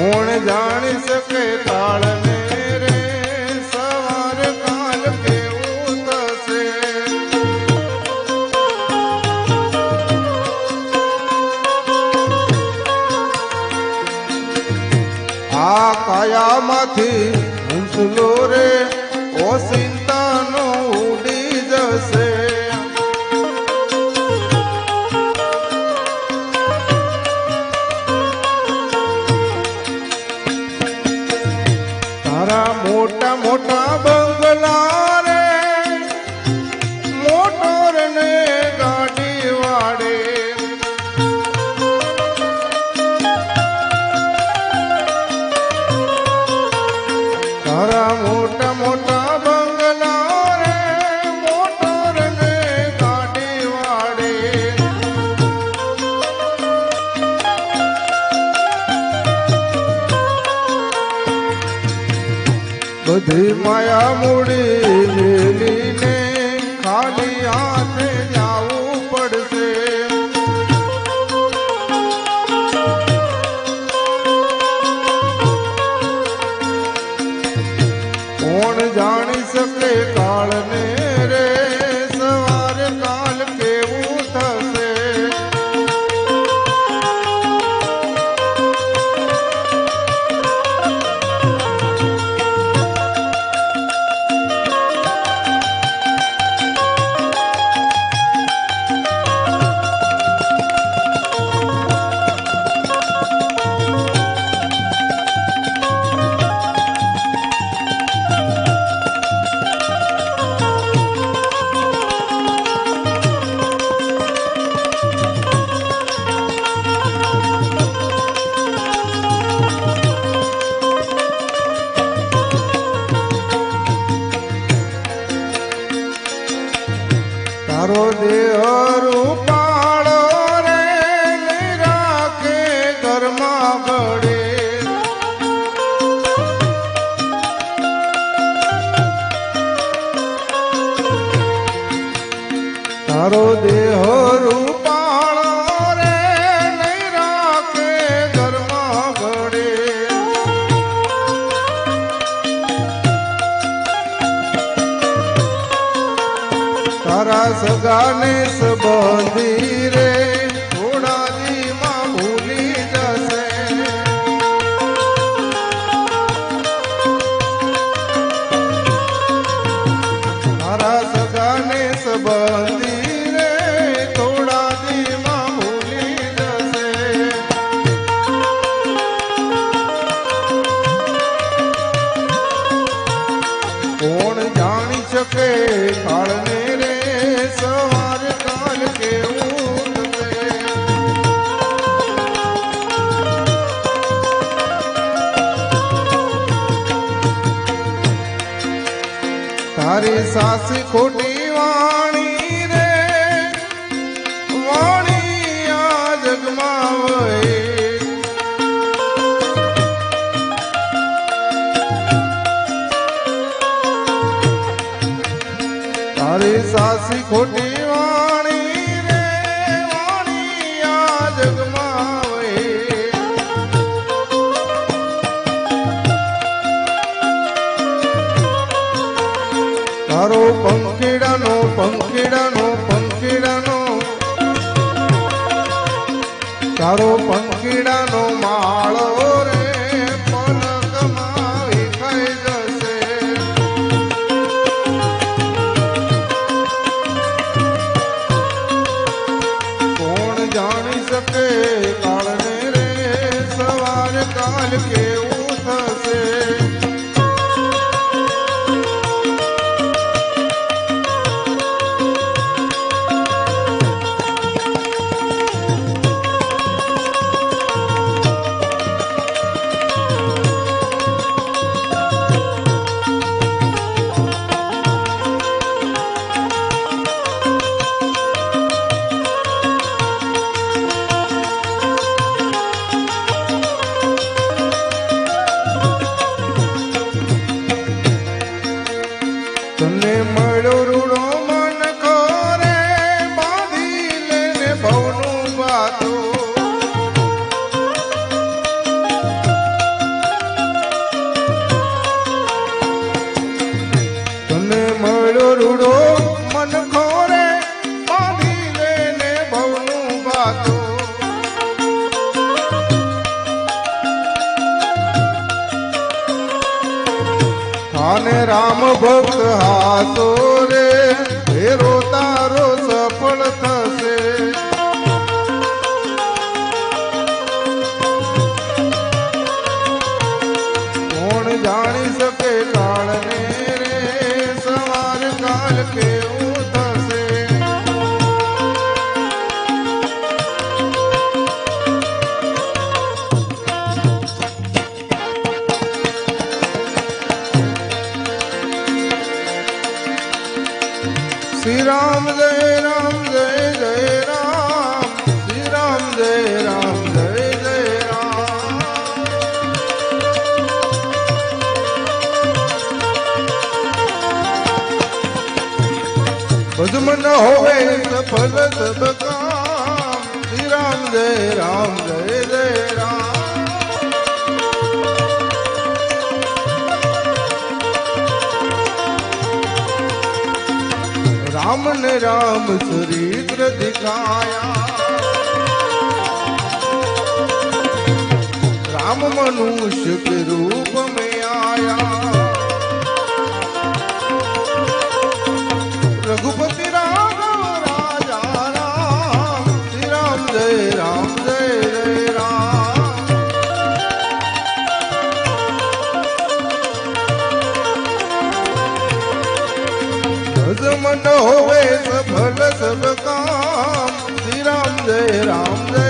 કોણ જાણી શકે તાળને રે? સવાર થશે? આ કાયામાંથી બધી માયા લીલીને ખાલી હાથે પડશે. કોણ જાણી શકે કાળને गाने सबोधी તારી સાસ ખોટી વાણી રે વાણી આ જગમાં વહે. તારી સાસ ખોટી મારો પંખીડાનો પંખ ઘોડો મન ખોરે બાંધી લેને ભવનું બાતો રામ ભક્ત હાસો રે હે રોતા ભજમ ન હોવે સફલ સબ કામ શ્રી રામ જય રામ જય જય રામ. રામ ને રામ ચરિત્ર દિખાયા. રામ મનુષ્ય કે રૂપ મેં આયા. રઘુપતિ ભજમ ન હોવે સફલ સબ કામ. શ્રી રામ જય રામ જય.